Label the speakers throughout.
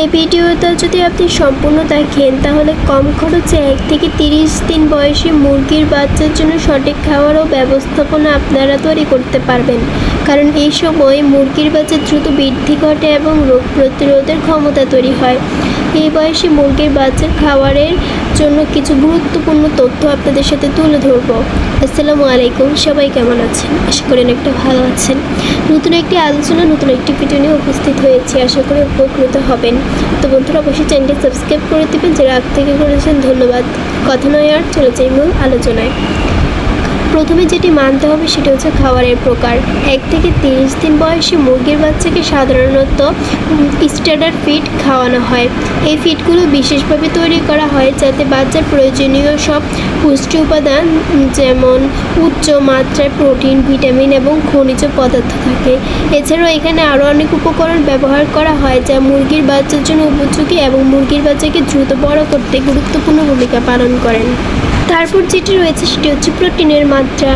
Speaker 1: এই ভিডিওটা যদি আপনি সম্পূর্ণ দেখেন, তাহলে কম খরচে এক থেকে তিরিশ দিন বয়সী মুরগির বাচ্চার জন্য সঠিক খাওয়ারও ব্যবস্থাপনা আপনারা তৈরি করতে পারবেন। কারণ এই সময় মুরগির বাচ্চা দ্রুত বৃদ্ধি ঘটে এবং রোগ প্রতিরোধের ক্ষমতা তৈরি হয়। এই বয়সে মুরগির বাচ্চার খাবারের জন্য কিছু গুরুত্বপূর্ণ তথ্য আপনাদের সাথে তুলে ধরবো। আসসালামু আলাইকুম, সবাই কেমন আছেন? আশা করেন একটা ভালো আছেন। নতুন একটি আলোচনা, নতুন একটি ভিডিও নিয়ে উপস্থিত হয়েছি। আশা করি উপকৃত হবেন। তো বন্ধুরা, অবশ্যই চ্যানেলটি সাবস্ক্রাইব করে দেবেন। যারা আগ থেকে করেছেন, ধন্যবাদ। কথা নয় আর চলে যাই মূল আলোচনায়। প্রথমে যেটি মানতে হবে সেটা হচ্ছে খাবারের প্রকার। এক থেকে তিরিশ দিন বয়সী মুরগির বাচ্চাকে সাধারণত স্ট্যান্ডার্ড ফিড খাওয়ানো হয়। এই ফিডগুলো বিশেষভাবে তৈরি করা হয় যাতে বাচ্চার প্রয়োজনীয় সব পুষ্টি উপাদান, যেমন উচ্চ মাত্রায় প্রোটিন, ভিটামিন এবং খনিজ পদার্থ থাকে। এছাড়াও এখানে আরও অনেক উপকরণ ব্যবহার করা হয় যা মুরগির বাচ্চার জন্য উপযোগী এবং মুরগির বাচ্চাকে দ্রুত বড় করতে গুরুত্বপূর্ণ ভূমিকা পালন করেন। তারপর যেটি রয়েছে সেটি হচ্ছে প্রোটিনের মাত্রা।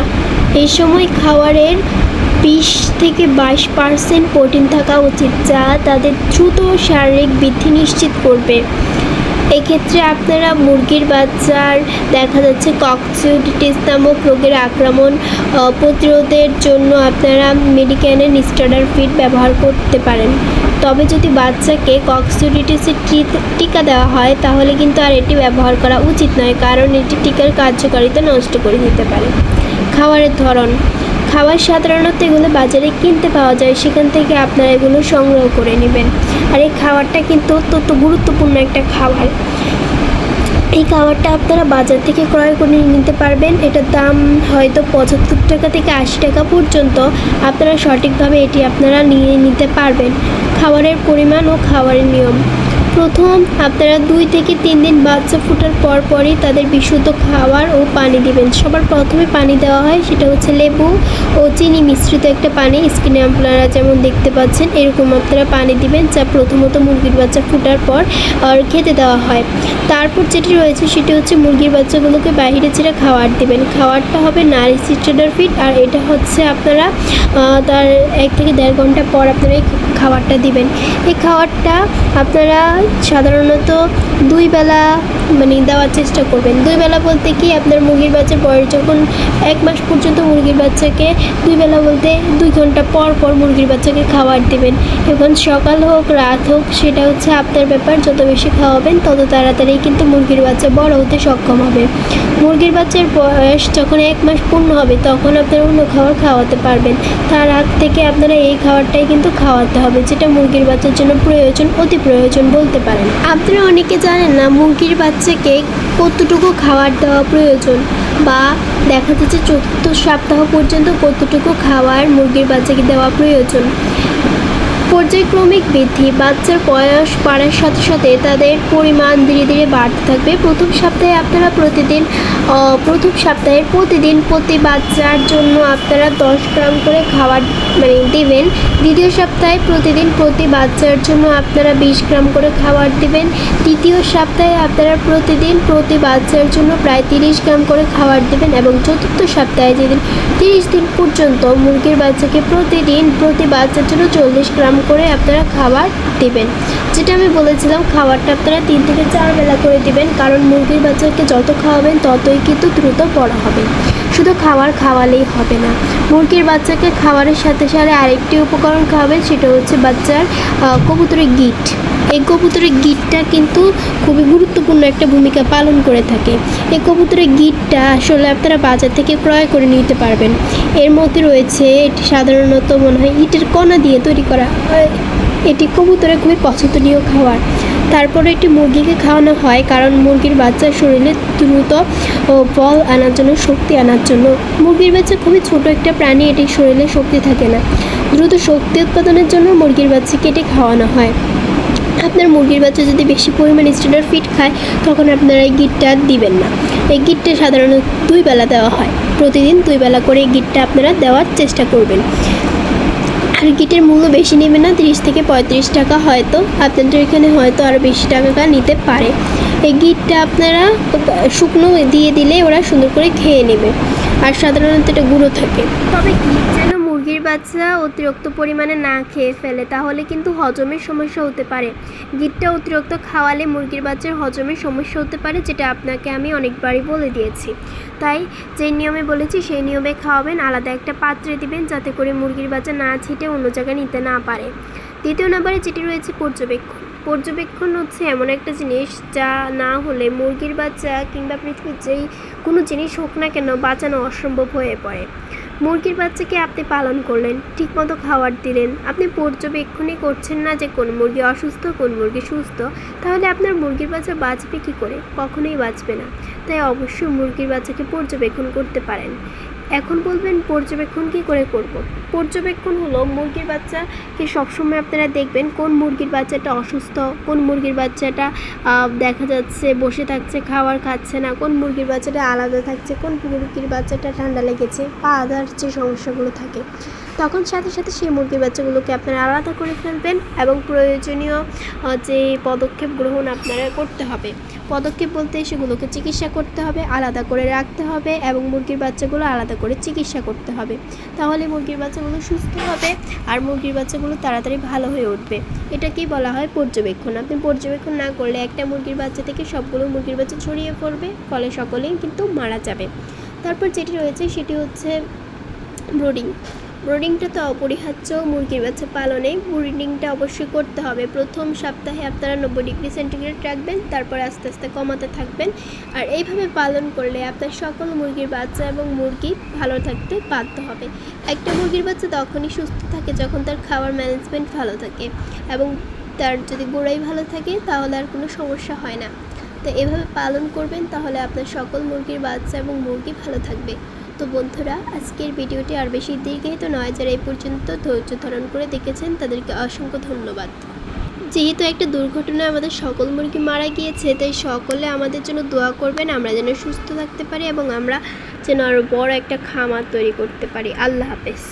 Speaker 1: এই সময় খাওয়ারের বিশ থেকে বাইশ পার্সেন্ট প্রোটিন থাকা উচিত, যা তাদের দ্রুত শারীরিক বৃদ্ধি নিশ্চিত করবে। এক্ষেত্রে আপনারা মুরগির বাচ্চার দেখা যাচ্ছে ককসিডিটিস নামক রোগের আক্রমণ প্রতিরোধের জন্য আপনারা মেডিকেনের স্টার্টার ফিড ব্যবহার করতে পারেন। তবে যদি বাচ্চাকে কক্সিডিটিসের টিকা দেওয়া হয়, তাহলে কিন্তু আর এটি ব্যবহার করা উচিত নয়, কারণ এটি টিকার কার্যকারিতা নষ্ট করে দিতে পারে। খাবারের ধরন খাবার সাধারণত এগুলো বাজারে কিনতে পাওয়া যায়, সেখান থেকে আপনারা এগুলো সংগ্রহ করে নেবেন। আর এই খাবারটা কিন্তু অত্যন্ত গুরুত্বপূর্ণ একটা খাবার। এই খাবারটা আপনারা বাজার থেকে ক্রয় করে নিতে পারবেন। এটার দাম হয়তো পঁচাত্তর টাকা থেকে আশি টাকা পর্যন্ত। আপনারা সঠিকভাবে এটি আপনারা নিয়ে নিতে পারবেন। খাবারের পরিমাণ ও খাবারের নিয়ম। প্রথম আপনারা দুই থেকে তিন দিন বাচ্চা ফোটার পর পরই তাদের বিশুদ্ধ খাবার ও পানি দিবেন। সবার প্রথমে পানি দেওয়া হয়, সেটা হচ্ছে লেবু ও চিনি মিশ্রিত একটা পানি, স্কিনে আপনারা যেমন দেখতে পাচ্ছেন, এরকম আপনারা পানি দিবেন, যা প্রথমত মুরগির বাচ্চা ফোটার পর, আর খেতে দেওয়া হয়। তারপর যেটি রয়েছে, সেটি হচ্ছে মুরগির বাচ্চাগুলোকে বাইরে ছেড়ে খাবার দিবেন। খাবারটা হবে নারী সিস্টেডার ফিট আর এটা হচ্ছে আপনারা তার এক থেকে দেড় ঘণ্টা পর আপনারা এই খাবারটা দিবেন। এই খাবারটা আপনারা সাধারণত দুই বেলা মানে দেওয়ার চেষ্টা করবেন। দুই বেলা বলতে কি, আপনার মুরগির বাচ্চার বয়স যখন এক মাস পর্যন্ত মুরগির বাচ্চাকে, দুই বেলা বলতে দুই ঘণ্টা পর পর মুরগির বাচ্চাকে খাবার দেবেন। এখন সকাল হোক, রাত হোক, সেটা হচ্ছে আপনার ব্যাপার। যত বেশি খাওয়াবেন, তত তাড়াতাড়ি কিন্তু মুরগির বাচ্চা বড় হতে সক্ষম হবে। মুরগির বাচ্চার বয়স যখন এক মাস পূর্ণ হবে, তখন আপনারা অন্য খাবার খাওয়াতে পারবেন। তার আগ থেকে আপনারা এই খাবারটাই কিন্তু খাওয়াতে হবে, যেটা মুরগির বাচ্চার জন্য প্রয়োজন, অতি প্রয়োজন বলতে পারেন। আপনারা অনেকে জানেন না মুরগির বাচ্চাকে কতটুকু খাবার দেওয়া প্রয়োজন বা দেখা যাচ্ছে চতুর্থ সপ্তাহ পর্যন্ত কতটুকু খাবার মুরগির বাচ্চাকে দেওয়া প্রয়োজন। পর্যায়ক্রমিক বৃদ্ধি, বাচ্চার বয়স বাড়ার সাথে সাথে তাদের পরিমাণ ধীরে ধীরে বাড়তে থাকবে। প্রথম সপ্তাহে আপনারা প্রতিদিন প্রথম সপ্তাহে প্রতিদিন প্রতি বাচ্চার জন্য আপনারা দশ গ্রাম করে খাবার মানে দেবেন। দ্বিতীয় সপ্তাহে প্রতিদিন প্রতি বাচ্চার জন্য আপনারা বিশ গ্রাম করে খাবার দেবেন। তৃতীয় সপ্তাহে আপনারা প্রতিদিন প্রতি বাচ্চার জন্য প্রায় তিরিশ গ্রাম করে খাবার দেবেন এবং চতুর্থ সপ্তাহে যেদিন, তিরিশ দিন পর্যন্ত মুরগির বাচ্চাকে প্রতিদিন প্রতি বাচ্চার জন্য চল্লিশ গ্রাম করে আপনারা খাবার দেবেন। যেটা আমি বলেছিলাম, খাবারটা আপনারা তিন থেকে চার বেলা করে দিবেন, কারণ মুরগির বাচ্চাকে যত খাওয়াবেন, ততই কিন্তু দ্রুত বড় হবে। শুধু খাবার খাওয়ালেই হবে না। মুরগির বাচ্চাকে খাবারের সাথে সাথে আরেকটি উপকরণ খাওয়াবেন, সেটা হচ্ছে বাচ্চার কবুতরের গিট। এই কবুতরের গিটটা কিন্তু খুবই গুরুত্বপূর্ণ একটা ভূমিকা পালন করে থাকে। এই কবুতরের গিটটা আসলে আপনারা বাজার থেকে ক্রয় করে নিতে পারবেন। এর মধ্যে রয়েছে এটি সাধারণত মনে হয় ইটের কণা দিয়ে তৈরি করা। এটি কবুতরের খুবই পছন্দনীয় খাবার। তারপরে একটি মুরগিকে খাওয়ানো হয় কারণ মুরগির বাচ্চার শরীরে দ্রুত বল আনার জন্য, শক্তি আনার জন্য। মুরগির বাচ্চা খুবই ছোট একটা প্রাণী এটির শরীরে শক্তি থাকে না। দ্রুত শক্তি উৎপাদনের জন্য মুরগির বাচ্চাকে এটি খাওয়ানো হয়। আপনার মুরগির বাচ্চা যদি বেশি পরিমাণে স্ট্যান্ডার্ড ফিট খায়, তখন আপনারা এই গিটটা দিবেন না। এই গিটটা সাধারণত দুই বেলা দেওয়া হয়। প্রতিদিন দুই বেলা করে এই গিটটা আপনারা দেওয়ার চেষ্টা করবেন। আর গিটের মূল্য বেশি নেবে না, তিরিশ থেকে পঁয়ত্রিশ টাকা হয়তো। আপনাদের এখানে হয়তো আরও বেশি টাকা নিতে পারে। এই গিটটা আপনারা শুকনো দিয়ে দিলে ওরা সুন্দর করে খেয়ে নেবে। আর সাধারণত এটা গুঁড়ো থাকে। তবে গিট যেন বাচ্চা অতিরিক্ত পরিমাণে না খেয়ে ফেলে, তাহলে কিন্তু হজমের সমস্যা হতে পারে। গিটটা অতিরিক্ত খাওয়ালে মুরগির বাচ্চার হজমের সমস্যা হতে পারে, যেটা আপনাকে আমি অনেকবারই বলে দিয়েছি। তাই যে নিয়মে বলেছি, সেই নিয়মে খাওয়াবেন, আলাদা একটা পাত্রে দিবেন, যাতে করে মুরগির বাচ্চা না ছিটে অন্য জায়গায় নিতে না পারে। দ্বিতীয় নম্বরে যেটি রয়েছে, পর্যবেক্ষণ। পর্যবেক্ষণ হচ্ছে এমন একটা জিনিস যা না হলে মুরগির বাচ্চা কিংবা পৃথিবীর যেই কোনো জিনিস হোক না কেন বাঁচানো অসম্ভব হয়ে পড়ে। মুরগির বাচ্চাকে আপনি পালন করলেন, ঠিকমতো খাবার দিলেন। আপনি পর্যবেক্ষণই করছেন না যে কোন মুরগি অসুস্থ, কোন মুরগি সুস্থ। তাহলে আপনার মুরগির বাচ্চা বাঁচবে কী করে? কখনোই বাঁচবে না। তাই অবশ্যই মুরগির বাচ্চাকে পর্যবেক্ষণ করতে পারেন এখন বলবেন, পর্যবেক্ষণ কী করে করব। পর্যবেক্ষণ হলো মুরগির বাচ্চাকে সবসময় আপনারা দেখবেন কোন মুরগির বাচ্চাটা অসুস্থ, কোন মুরগির বাচ্চাটা দেখা যাচ্ছে বসে থাকছে, খাবার খাচ্ছে না, কোন মুরগির বাচ্চাটা আলাদা থাকছে, কোন মুরগির বাচ্চাটা ঠান্ডা লেগেছে বা আদার যে সমস্যাগুলো থাকে তখন সাথে সাথে সেই মুরগির বাচ্চাগুলোকে আপনারা আলাদা করে ফেলবেন এবং প্রয়োজনীয় যে পদক্ষেপ গ্রহণ আপনারা করতে হবে। পদক্ষেপ বলতে সেগুলোকে চিকিৎসা করতে হবে, আলাদা করে রাখতে হবে এবং মুরগির বাচ্চাগুলো আলাদা করে চিকিৎসা করতে হবে। তাহলে মুরগির বাচ্চাগুলো সুস্থ হবে আর মুরগির বাচ্চাগুলো তাড়াতাড়ি ভালো হয়ে উঠবে। এটাকেই বলা হয় পর্যবেক্ষণ। আপনি পর্যবেক্ষণ না করলে একটা মুরগির বাচ্চা থেকে সবগুলো মুরগির বাচ্চা ছড়িয়ে পড়বে, ফলে সকলেই কিন্তু মারা যাবে। তারপর যেটি রয়েছে সেটি হচ্ছে ব্রোডিং। ব্রোডিংটা তো অপরিহার্য, মুরগির বাচ্চা পালনে। ব্রোডিংটা অবশ্যই করতে হবে। প্রথম সপ্তাহে আপনারা নব্বই ডিগ্রি সেন্টিগ্রেড রাখবেন, তারপর আস্তে আস্তে কমাতে থাকবেন। আর এইভাবে পালন করলে আপনার সকল মুরগির বাচ্চা এবং মুরগি ভালো থাকতে বাধ্য হবে। একটা মুরগির বাচ্চা তখনই সুস্থ থাকে যখন তার খাবার ম্যানেজমেন্ট ভালো থাকে এবং তার যদি গোড়াই ভালো থাকে তাহলে আর কোনো সমস্যা হয় না। তো এভাবে পালন করবেন তাহলে আপনার সকল মুরগির বাচ্চা এবং মুরগি ভালো থাকবে। তো বন্ধুরা, আজকের ভিডিওটি আর বেশি দীর্ঘায়িত নয়। যারা এই পর্যন্ত ধৈর্য ধারণ করে দেখেছেন, তাদেরকে অসংখ্য ধন্যবাদ। যেহেতু একটা দুর্ঘটনায় আমাদের সকল মুরগি মারা গিয়েছে, তাই সকলে আমাদের জন্য দোয়া করবেন, আমরা যেন সুস্থ থাকতে পারি এবং আমরা যেন আরও বড় একটা খামার তৈরি করতে পারি। আল্লাহ হাফেজ।